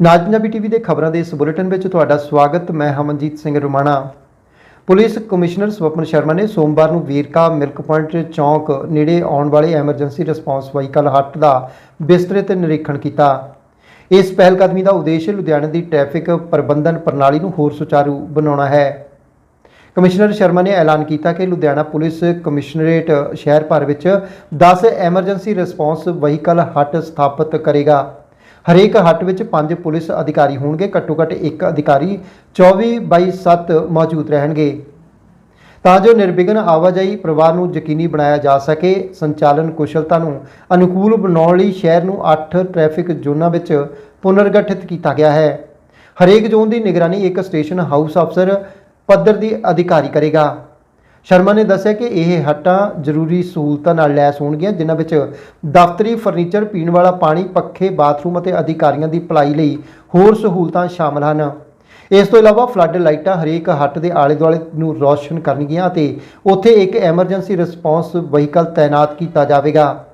ਨਾਜ Punjabi TV ਦੇ ਖਬਰਾਂ ਦੇ ਇਸ ਬੁਲੇਟਿਨ ਵਿੱਚ ਤੁਹਾਡਾ ਸਵਾਗਤ, ਮੈਂ ਹਮਨਜੀਤ ਸਿੰਘ ਰੁਮਾਣਾ। ਪੁਲਿਸ ਕਮਿਸ਼ਨਰ ਸਵਪਨ ਸ਼ਰਮਾ ਨੇ ਸੋਮਵਾਰ ਨੂੰ ਵੀਰਕਾ ਮਿਲਕ ਪੁਆਇੰਟ ਚੌਂਕ ਨੇੜੇ ਆਉਣ ਵਾਲੇ ਐਮਰਜੈਂਸੀ ਰਿਸਪਾਂਸ ਵਹੀਕਲ ਹੱਟ ਦਾ ਵਿਸਤ੍ਰਿਤ ਨਿਰੀਖਣ ਕੀਤਾ। ਇਸ ਪਹਿਲਕਦਮੀ ਦਾ ਉਦੇਸ਼ ਲੁਧਿਆਣੇ ਦੀ ਟ੍ਰੈਫਿਕ ਪ੍ਰਬੰਧਨ ਪ੍ਰਣਾਲੀ ਨੂੰ ਹੋਰ ਸੁਚਾਰੂ ਬਣਾਉਣਾ ਹੈ। ਕਮਿਸ਼ਨਰ ਸ਼ਰਮਾ ਨੇ ਐਲਾਨ ਕੀਤਾ ਕਿ ਲੁਧਿਆਣਾ ਪੁਲਿਸ ਕਮਿਸ਼ਨਰੇਟ ਸ਼ਹਿਰ ਭਰ ਵਿੱਚ 10 ਐਮਰਜੈਂਸੀ ਰਿਸਪਾਂਸ ਵਹੀਕਲ ਹੱਟ ਸਥਾਪਿਤ ਕਰੇਗਾ। ਹਰੇਕ ਹੱਟ ਵਿੱਚ ਪੰਜ ਪੁਲਿਸ ਅਧਿਕਾਰੀ ਹੋਣਗੇ। ਘੱਟੋ ਘੱਟ ਇੱਕ ਅਧਿਕਾਰੀ 24/7 ਮੌਜੂਦ ਰਹਿਣਗੇ। ਤਾਂ ਜੋ ਨਿਰਵਿਘਨ ਆਵਾਜਾਈ ਪ੍ਰਵਾਹ ਨੂੰ ਯਕੀਨੀ ਬਣਾਇਆ ਜਾ ਸਕੇ, ਸੰਚਾਲਨ ਕੁਸ਼ਲਤਾ ਨੂੰ ਅਨੁਕੂਲ ਬਣਾਉਣ ਲਈ ਸ਼ਹਿਰ ਨੂੰ 8 ਟ੍ਰੈਫਿਕ ਜ਼ੋਨਾਂ ਵਿੱਚ ਪੁਨਰਗਠਿਤ ਕੀਤਾ ਗਿਆ ਹੈ। ਹਰੇਕ ਜ਼ੋਨ ਦੀ ਨਿਗਰਾਨੀ ਇੱਕ ਸਟੇਸ਼ਨ ਹਾਊਸ ਅਫਸਰ ਪੱਧਰ ਦੀ ਅਧਿਕਾਰੀ ਕਰੇਗਾ। ਸ਼ਰਮਾ ਨੇ ਦੱਸਿਆ ਕਿ ਇਹ ਹੱਟਾਂ ਜ਼ਰੂਰੀ ਸਹੂਲਤਾਂ ਨਾਲ ਲੈਸ ਹੋਣਗੀਆਂ, ਜਿਨ੍ਹਾਂ ਵਿੱਚ ਦਫ਼ਤਰੀ ਫਰਨੀਚਰ, ਪੀਣ ਵਾਲਾ ਪਾਣੀ, ਪੱਖੇ, ਬਾਥਰੂਮ ਅਤੇ ਅਧਿਕਾਰੀਆਂ ਦੀ ਭਲਾਈ ਲਈ ਹੋਰ ਸਹੂਲਤਾਂ ਸ਼ਾਮਲ ਹਨ। ਇਸ ਤੋਂ ਇਲਾਵਾ ਫਲੱਡ ਲਾਈਟਾਂ ਹਰੇਕ ਹੱਟ ਦੇ ਆਲੇ ਦੁਆਲੇ ਨੂੰ ਰੌਸ਼ਨ ਕਰਨਗੀਆਂ ਅਤੇ ਉੱਥੇ ਇੱਕ ਐਮਰਜੈਂਸੀ ਰਿਸਪਾਂਸ ਵਹੀਕਲ ਤਾਇਨਾਤ ਕੀਤਾ ਜਾਵੇਗਾ।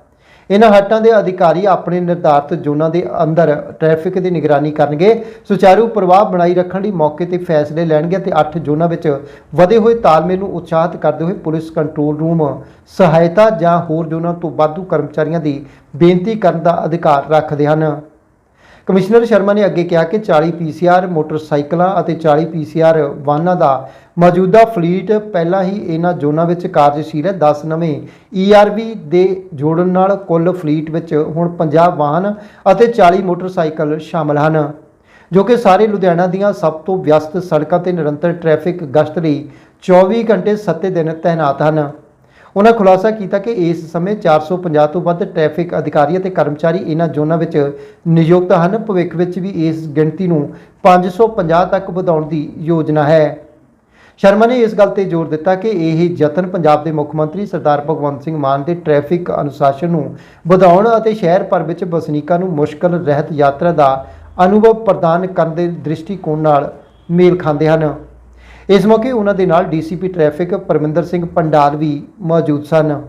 ਇਹਨਾਂ ਹੱਟਾਂ ਦੇ ਅਧਿਕਾਰੀ ਆਪਣੇ ਨਿਰਧਾਰਤ ਜ਼ੋਨਾਂ ਦੇ ਅੰਦਰ ਟ੍ਰੈਫਿਕ ਦੀ ਨਿਗਰਾਨੀ ਕਰਨਗੇ। ਸੁਚਾਰੂ ਪ੍ਰਵਾਹ ਬਣਾਈ ਰੱਖਣ ਲਈ ਮੌਕੇ ਤੇ ਫੈਸਲੇ ਲੈਣਗੇ ਤੇ 8 ਜ਼ੋਨਾਂ ਵਿੱਚ ਵਧੇ ਹੋਏ ਤਾਲਮੇਲ ਨੂੰ ਉਤਸ਼ਾਹਿਤ ਕਰਦੇ ਹੋਏ ਪੁਲਿਸ ਕੰਟਰੋਲ ਰੂਮ, ਸਹਾਇਤਾ ਜਾਂ ਹੋਰ ਜ਼ੋਨਾਂ ਤੋਂ ਵਾਧੂ ਕਰਮਚਾਰੀਆਂ ਦੀ ਬੇਨਤੀ ਕਰਨ ਦਾ ਅਧਿਕਾਰ ਰੱਖਦੇ ਹਨ। ਕਮਿਸ਼ਨਰ ਸ਼ਰਮਾ ਨੇ ਅੱਗੇ ਕਿਹਾ ਕਿ 40 ਪੀਸੀਆਰ ਮੋਟਰਸਾਈਕਲਾਂ ਅਤੇ 40 ਪੀਸੀਆਰ ਵਾਹਨਾਂ ਦਾ ਮੌਜੂਦਾ ਫਲੀਟ ਪਹਿਲਾਂ ਹੀ ਇਹਨਾਂ ਜ਼ੋਨਾਂ ਵਿੱਚ ਕਾਰਜਸ਼ੀਲ ਹੈ। 10 ਨਵੇਂ ਈਆਰਵੀ ਦੇ ਜੋੜਨ ਨਾਲ ਕੁੱਲ ਫਲੀਟ ਵਿੱਚ ਹੁਣ 50 ਵਾਹਨ ਅਤੇ 40 ਮੋਟਰਸਾਈਕਲ ਸ਼ਾਮਲ ਹਨ, ਜੋ ਕਿ ਸਾਰੇ ਲੁਧਿਆਣਾ ਦੀਆਂ ਸਭ ਤੋਂ ਵਿਅਸਤ ਸੜਕਾਂ ਤੇ ਨਿਰੰਤਰ ਟ੍ਰੈਫਿਕ ਗਸ਼ਤ ਲਈ 24 ਘੰਟੇ 7 ਦਿਨ ਤਾਇਨਾਤ ਹਨ। ਉਹਨਾਂ ਖੁਲਾਸਾ ਕੀਤਾ ਕਿ ਇਸ ਸਮੇਂ 450 ਤੋਂ ਵੱਧ ਟ੍ਰੈਫਿਕ ਅਧਿਕਾਰੀ ਅਤੇ ਕਰਮਚਾਰੀ ਇਹਨਾਂ ਜ਼ੋਨਾਂ ਵਿੱਚ ਨਿਯੁਕਤ ਹਨ। ਭਵਿੱਖ ਵਿੱਚ ਵੀ ਇਸ ਗਿਣਤੀ ਨੂੰ 550 ਤੱਕ ਵਧਾਉਣ ਦੀ ਯੋਜਨਾ ਹੈ। ਸ਼ਰਮਾ ਨੇ ਇਸ ਗੱਲ ਤੇ ਜ਼ੋਰ ਦਿੱਤਾ ਕਿ ਇਹ ਯਤਨ ਪੰਜਾਬ ਦੇ ਮੁੱਖ ਮੰਤਰੀ ਸਰਦਾਰ ਭਗਵੰਤ ਸਿੰਘ ਮਾਨ ਦੇ ਟ੍ਰੈਫਿਕ ਅਨੁਸ਼ਾਸਨ ਨੂੰ ਵਧਾਉਣ ਅਤੇ ਸ਼ਹਿਰ ਭਰ ਵਿੱਚ ਵਸਨੀਕਾਂ ਨੂੰ ਮੁਸ਼ਕਲ ਰਹਿਤ ਯਾਤਰਾ ਦਾ ਅਨੁਭਵ ਪ੍ਰਦਾਨ ਕਰਨ ਦੇ ਦ੍ਰਿਸ਼ਟੀਕੋਣ ਨਾਲ ਮੇਲ ਖਾਂਦੇ ਹਨ। ਇਸ ਮੌਕੇ ਉਹਨਾਂ ਦੇ ਨਾਲ ਡੀਸੀਪੀ ਟ੍ਰੈਫਿਕ ਪਰਮਿੰਦਰ ਸਿੰਘ ਪੰਡਾਲ ਵੀ ਮੌਜੂਦ ਸਨ।